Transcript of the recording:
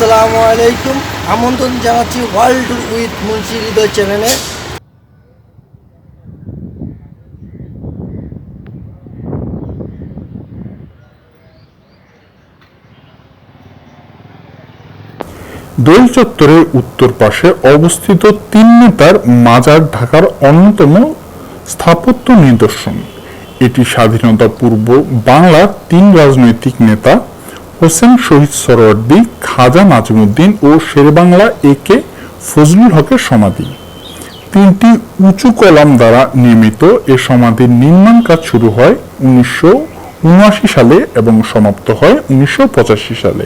আসসালামু আলাইকুম। আমন্ত্রণ জানাচ্ছি ওয়ার্ল্ড উইথ মুন্সি হৃদয় চ্যানেলে দোল চত্বরের উত্তর পাশে অবস্থিত তিন নেতার মাজার ঢাকার অন্যতম স্থাপত্য নিদর্শন। এটি স্বাধীনতা পূর্ব বাংলার তিন রাজনৈতিক নেতা হোসেন শহীদ সরওয়ার্দী খাজা নাজিমুদ্দিন ও শেরবাংলা এ কে ফজলুল হকের সমাধি। তিনটি উঁচু কলাম দ্বারা নির্মিত এ সমাধির নির্মাণ কাজ শুরু হয় উনিশশো উনআশি সালে এবং সমাপ্ত হয় উনিশশো পঁচাশি সালে।